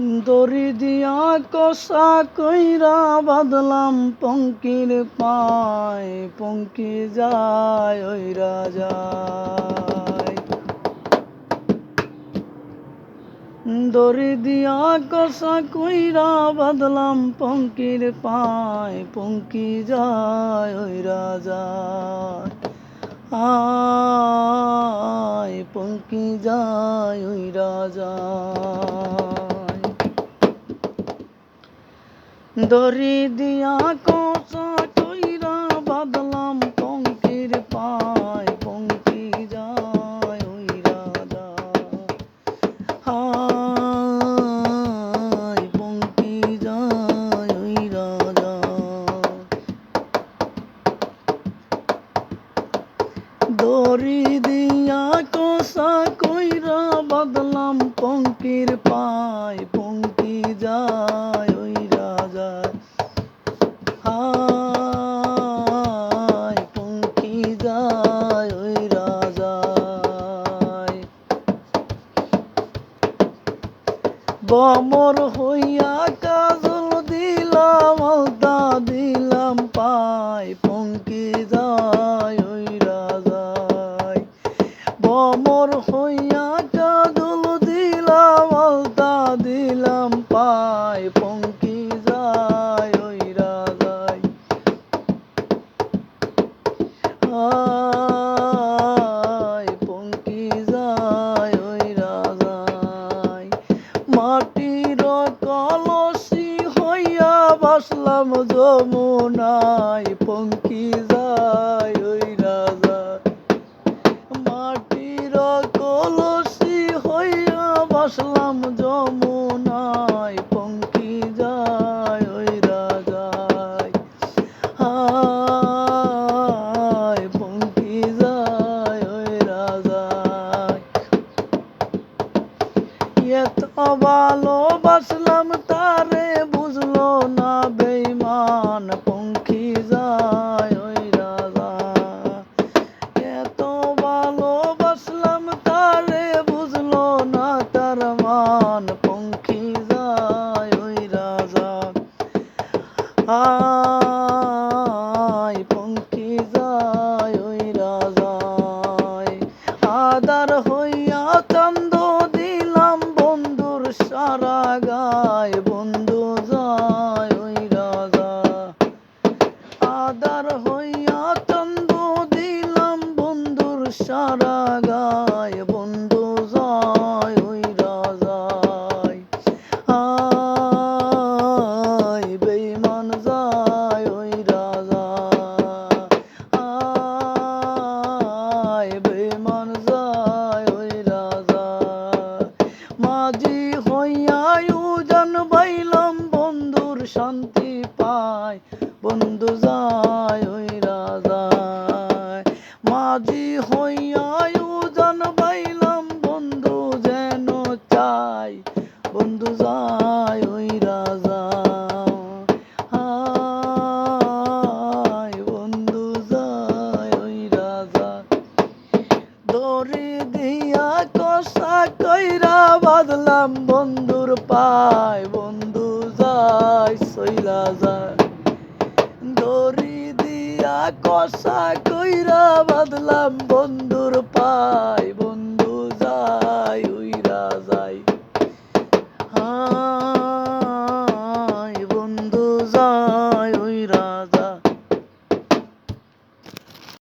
দড়ি দিয়া কষা কইরা বাদলাম পঙ্কির পায়, পঙ্কি যায় ওই রাজায়। দড়ি দিয়া কষা কইরা বাদলাম পঙ্কির পায়, পঙ্কি যায় ওই রাজায়। আয়, পঙ্কি যায় ওই রাজায়। দড়ি দিয়া কষা কইরা বাদলাম, পঙ্কির পায়, পঙ্কি যায় ওই রাজা। হায়, পঙ্কি যায় ওই রাজা। দড়ি দিয়া কষা কইরা বাদলাম, পঙ্কির পায়, পঙ্কি যায় বমর হইয়া কাজল দিলাম আলতা দিলাম পায় পঙ্কি যায় ওই রাজায় বমর হইয়া কাজল বসলাম যমুনায়, পঙ্কি যায় ওই রাজা। মাটির কলসি হইয়া বসলাম যমুনায়, পঙ্কি যায় ওই রাজায়। হায়, পঙ্কি যায় ওই রাজায়। এত ভালোবাসলাম তারে আদার হইয়া চন্দ দিলাম বন্ধুর সারা গায় বন্ধু যায় ওই রাজায়। আয় বেইমান যায় ওই রাজা আয় বেইমান যায় ওই রাজা মাঝি বন্ধু যায় ওই রাজা। হায়, বন্ধু যায় ওই রাজা। দড়ি দিয়া কষা কইরা বাদলাম বন্ধুর পায়। বন্ধু যায় সইলা যায় দড়ি দিয়া কষা কইরা বাদলাম বন্ধুর পায়। বন্ধু